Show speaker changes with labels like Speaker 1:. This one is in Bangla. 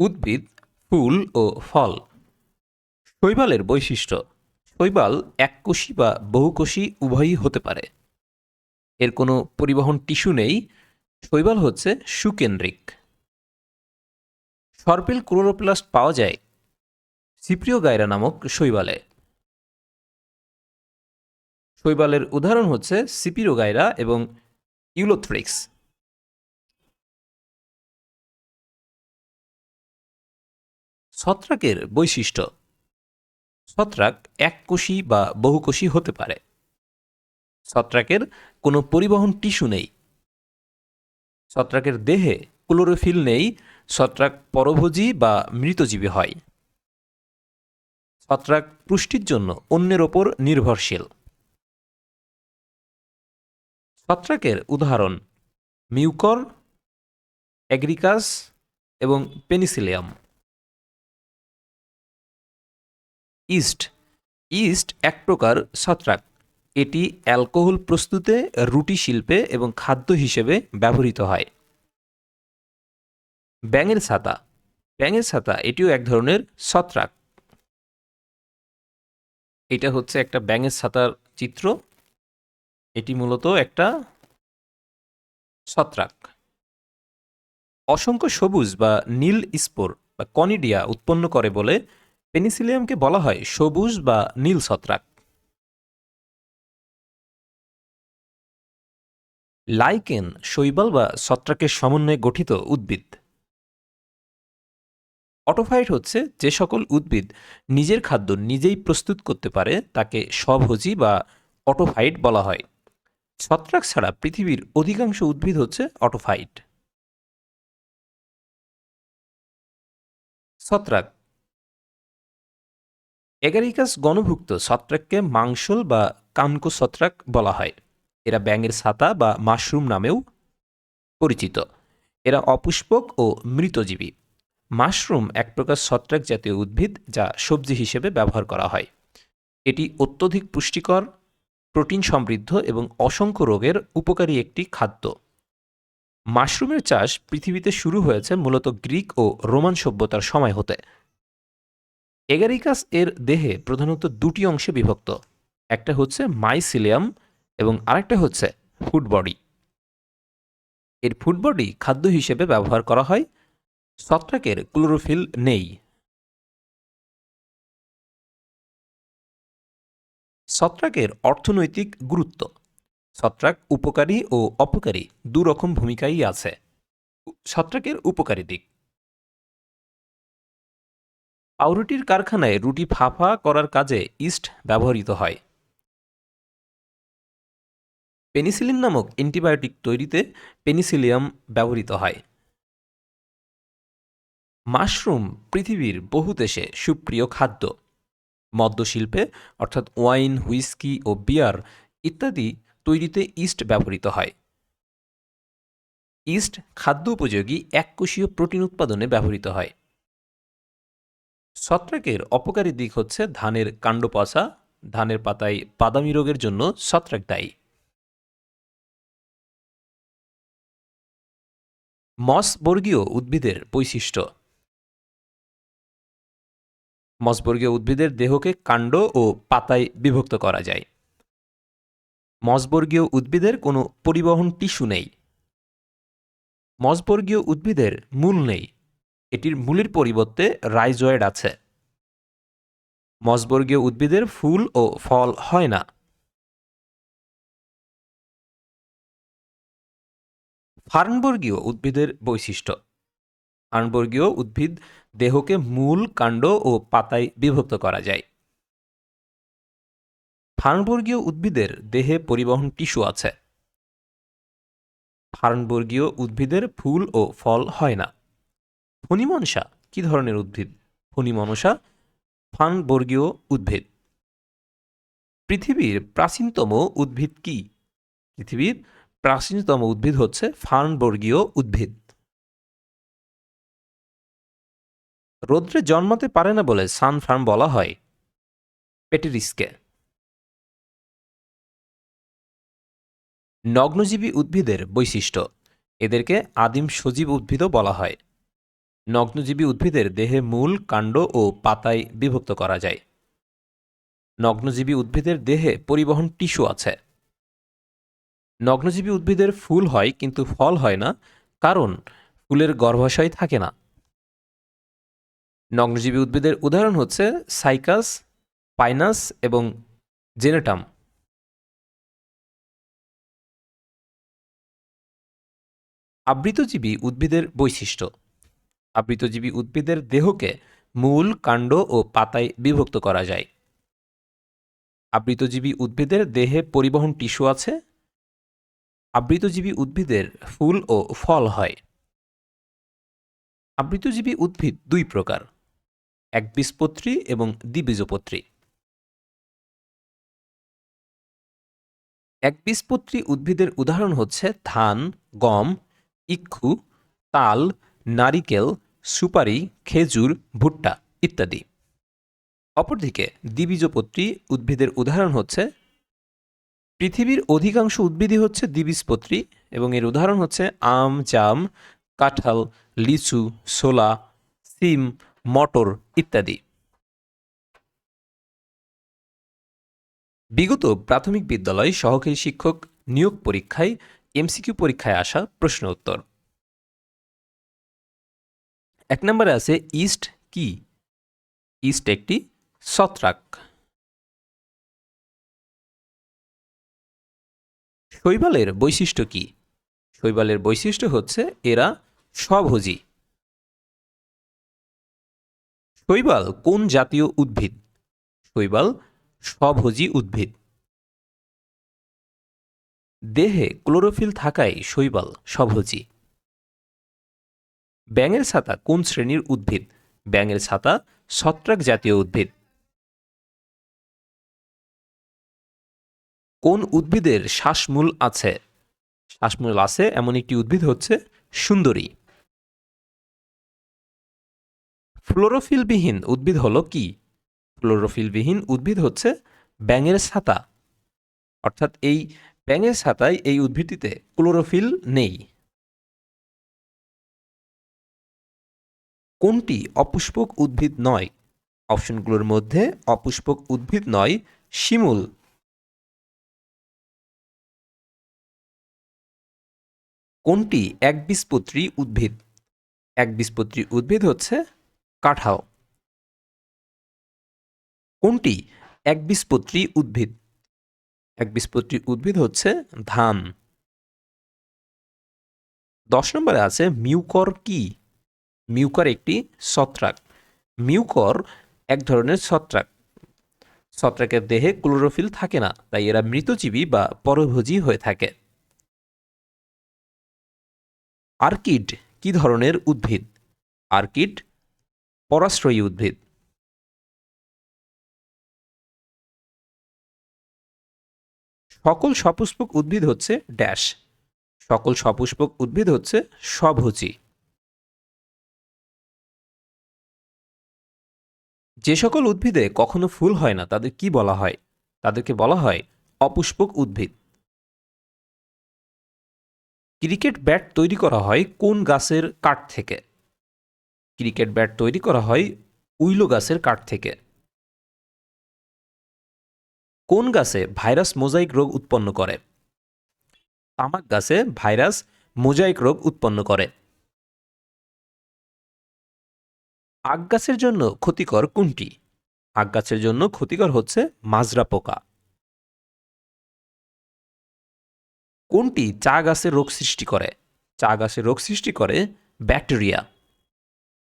Speaker 1: উদ্ভিদ, ফুল ও ফল। শৈবালের বৈশিষ্ট্য, শৈবাল এককোষী বা বহুকোষী উভয়ই হতে পারে। এর কোনো পরিবহন টিস্যু নেই, শৈবাল হচ্ছে সুকেন্দ্রিক। সর্পিল ক্লোরোপ্লাস্ট পাওয়া যায় সিপ্রিয় গায়রা নামক শৈবালে। শৈবালের উদাহরণ হচ্ছে সিপিরো গায়রা এবং ইউলোথ্রিক্স। ছত্রাকের বৈশিষ্ট্য। ছত্রাক এককোষী বা বহুকোষী হতে পারে। ছত্রাকের কোনো পরিবহন টিস্যু নেই। ছত্রাকের দেহে ক্লোরোফিল নেই, ছত্রাক পরভোজী বা মৃতজীবী হয়। ছত্রাক পুষ্টির জন্য অন্যের ওপর নির্ভরশীল। ছত্রাকের উদাহরণ, মিউকর, অ্যাগ্রিকাস এবং পেনিসিলিয়াম। ইস্ট। ইস্ট এক প্রকার ছত্রাক। এটি অ্যালকোহল প্রস্তুতে রুটি শিল্পে এবং খাদ্য হিসেবে ব্যবহৃত হয়। ব্যাঙের ছাতা। ব্যাঙের ছাতা এটিও এক ধরনের ছত্রাক। এটা হচ্ছে একটা ব্যাঙের ছাতার চিত্র। এটি মূলত একটা ছত্রাক। অসংখ্য সবুজ বা নীল স্পোর বা কনিডিয়া উৎপন্ন করে বলে পেনিসিলিয়ামকে বলা হয় সবুজ বা নীল ছত্রাক। লাইকেন শৈবাল বা ছত্রাকের সমন্বয়ে গঠিত উদ্ভিদ। অটোফাইট হচ্ছে যে সকল উদ্ভিদ নিজের খাদ্য নিজেই প্রস্তুত করতে পারে, তাকে স্বভোজী বা অটোফাইট বলা হয়। ছত্রাক ছাড়া পৃথিবীর অধিকাংশ উদ্ভিদ হচ্ছে অটোফাইট। ছত্রাক এগারিকাস গণভুক্ত ছত্রাককে মাংসল বা কানকো ছত্রাক বলা হয়। এরা ব্যাঙের ছাতা বা মাশরুম নামেও পরিচিত। এরা অপুষ্পক ও মৃতজীবী। মাশরুম এক প্রকার ছত্রাক জাতীয় উদ্ভিদ যা সবজি হিসেবে ব্যবহার করা হয়। এটি অত্যধিক পুষ্টিকর, প্রোটিন সমৃদ্ধ এবং অসংখ্য রোগের উপকারী একটি খাদ্য। মাশরুমের চাষ পৃথিবীতে শুরু হয়েছে মূলত গ্রিক ও রোমান সভ্যতার সময় হতে। এগারিকাস এর দেহে প্রধানত দুটি অংশে বিভক্ত, একটা হচ্ছে মাইসিলিয়াম এবং আরেকটা হচ্ছে ফুডবডি এর ফুডবডি খাদ্য হিসেবে ব্যবহার করা হয়, ছত্রাকের ক্লোরোফিল নেই। ছত্রাকের অর্থনৈতিক গুরুত্ব, ছত্রাক উপকারী ও অপকারী দুরকম ভূমিকাই আছে। ছত্রাকের উপকারী দিক পাউরুটির কারখানায় রুটি ফাফা করার কাজে ইস্ট ব্যবহৃত হয়। পেনিসিলিন নামক অ্যান্টিবায়োটিক তৈরিতে পেনিসিলিয়াম ব্যবহৃত হয়। মাশরুম পৃথিবীর বহু দেশে সুপ্রিয় খাদ্য। মদ্যশিল্পে, অর্থাৎ ওয়াইন, হুইস্কি ও বিয়ার ইত্যাদি তৈরিতে ইস্ট ব্যবহৃত হয়। ইস্ট খাদ্য উপযোগী এককোষীয় প্রোটিন উৎপাদনে ব্যবহৃত হয়। ছত্রাকের অপকারী দিক হচ্ছে ধানের কাণ্ড পচা ধানের পাতায় বাদামি রোগের জন্য ছত্রাক দায়ী। মসবর্গীয় উদ্ভিদের বৈশিষ্ট্য। মসবর্গীয় উদ্ভিদের দেহকে কাণ্ড ও পাতায় বিভক্ত করা যায়। মসবর্গীয় উদ্ভিদের কোনো পরিবহন টিস্যু নেই। মসবর্গীয় উদ্ভিদের মূল নেই। এটির মূলের পরিবর্তে রাইজয়েড আছে। মসবর্গীয় উদ্ভিদের ফুল ও ফল হয় না। ফার্নবর্গীয় উদ্ভিদের বৈশিষ্ট্য। ফার্নবর্গীয় উদ্ভিদ দেহকে মূল কাণ্ড ও পাতায় বিভক্ত করা যায়। ফার্নবর্গীয় উদ্ভিদের দেহে পরিবহন টিস্যু আছে। ফার্নবর্গীয় উদ্ভিদের ফুল ও ফল হয় না। ফণিমনসা, কি ধরনের উদ্ভিদ? ফণিমনসা, ফানবর্গীয় উদ্ভিদ। পৃথিবীর প্রাচীনতম উদ্ভিদ কি? পৃথিবীর প্রাচীনতম উদ্ভিদ হচ্ছে ফার্নবর্গীয় উদ্ভিদ। রৌদ্রে জন্মাতে পারে না বলে সানফার্ম বলা হয়। পেটেরিসকে। নগ্নজীবী উদ্ভিদের বৈশিষ্ট্য, এদেরকে আদিম সজীব উদ্ভিদও বলা হয়। নগ্নজীবী উদ্ভিদের দেহে মূল, কাণ্ড ও পাতায় বিভক্ত করা যায়। নগ্নজীবী উদ্ভিদের দেহে পরিবহন টিস্যু আছে। নগ্নজীবী উদ্ভিদের ফুল হয় কিন্তু ফল হয় না, কারণ ফুলের গর্ভাশয় থাকে না। নগ্নজীবী উদ্ভিদের উদাহরণ হচ্ছে সাইকাস, পাইনাস এবং জেনেটাম। আবৃতজীবী উদ্ভিদের বৈশিষ্ট্য। আবৃতজীবী উদ্ভিদের দেহকে মূল কাণ্ড ও পাতায় বিভক্ত করা যায়। আবৃতজীবী উদ্ভিদের দেহে পরিবহন টিস্যু আছে। আবৃতজীবী উদ্ভিদের ফুল ও ফল হয়। আবৃতজীবী উদ্ভিদ দুই প্রকার একবীজপত্রী এবং দ্বিবীজপত্রী। একবীজপত্রী উদ্ভিদের উদাহরণ হচ্ছে ধান, গম, ইক্ষু, তাল নারিকেল, সুপারি, খেজুর, ভুট্টা ইত্যাদি। অপরদিকে দ্বিবীজপত্রী উদ্ভিদের উদাহরণ হচ্ছে, পৃথিবীর অধিকাংশ উদ্ভিদই হচ্ছে দ্বিবীজপত্রী এবং এর উদাহরণ হচ্ছে আম, জাম, কাঁঠাল, লিচু সোলা সিম, মটর ইত্যাদি। বিগত প্রাথমিক বিদ্যালয় সহকারী শিক্ষক নিয়োগ পরীক্ষায় এমসিকিউ পরীক্ষায় আসা প্রশ্ন উত্তর এক নম্বরে আছে ইস্ট কি? ইস্ট একটি ছত্রাক। শৈবালের বৈশিষ্ট্য কি? শৈবালের বৈশিষ্ট্য হচ্ছে এরা স্বভোজী। শৈবাল কোন জাতীয় উদ্ভিদ? শৈবাল স্বভোজী উদ্ভিদ। দেহে ক্লোরোফিল থাকায় শৈবাল স্বভোজী। ব্যাঙের ছাতা কোন শ্রেণির উদ্ভিদ? ব্যাঙের ছাতা ছত্রাক জাতীয় উদ্ভিদ। কোন উদ্ভিদের শ্বাসমূল আছে? শ্বাসমূল আছে এমন একটি উদ্ভিদ হচ্ছে সুন্দরী। ফ্লোরোফিলবিহীন উদ্ভিদ হলো কি? ফ্লোরোফিলবিহীন উদ্ভিদ হচ্ছে ব্যাঙের ছাতা। অর্থাৎ এই ব্যাঙের ছাতায় এই উদ্ভিদটিতে ক্লোরোফিল নেই। কোনটি অপুষ্পক উদ্ভিদ নয়? অপশনগুলোর মধ্যে অপুষ্পক উদ্ভিদ নয়, শিমুল। কোনটি একবীজপত্রী উদ্ভিদ? একবীজপত্রী উদ্ভিদ হচ্ছে কাঁঠাল। কোনটি একবীজপত্রী উদ্ভিদ? একবীজপত্রী উদ্ভিদ হচ্ছে ধান। দশ নম্বরে আছে মিউকর কি? মিউকর একটি ছত্রাক। মিউকর এক ধরনের ছত্রাক। ছত্রাকের দেহে ক্লোরোফিল থাকে না, তাই এরা মৃতজীবী বা পরভোজী হয়ে থাকে। আর্কিড কি ধরনের উদ্ভিদ? আর্কিড পরাশ্রয়ী উদ্ভিদ। সকল সপুষ্পক উদ্ভিদ হচ্ছে ড্যাশ। সকল সপুষ্পক উদ্ভিদ হচ্ছে স্বভোজী যে সকল উদ্ভিদে কখনো ফুল হয় না, তাদের কি বলা হয়? তাদেরকে বলা হয় অপুষ্পক উদ্ভিদ। ক্রিকেট ব্যাট তৈরি করা হয় কোন গাছের কাঠ থেকে? ক্রিকেট ব্যাট তৈরি করা হয় উইলো গাছের কাঠ থেকে। কোন গাছে ভাইরাস মোজাইক রোগ উৎপন্ন করে? তামাক গাছে ভাইরাস মোজাইক রোগ উৎপন্ন করে। আগ গাছের জন্য ক্ষতিকর কোনটি? আগ গাছের জন্য ক্ষতিকর হচ্ছে মাজরা পোকা। কোনটি চা গাছে রোগ সৃষ্টি করে? চা গাছে রোগ সৃষ্টি করে ব্যাকটেরিয়া।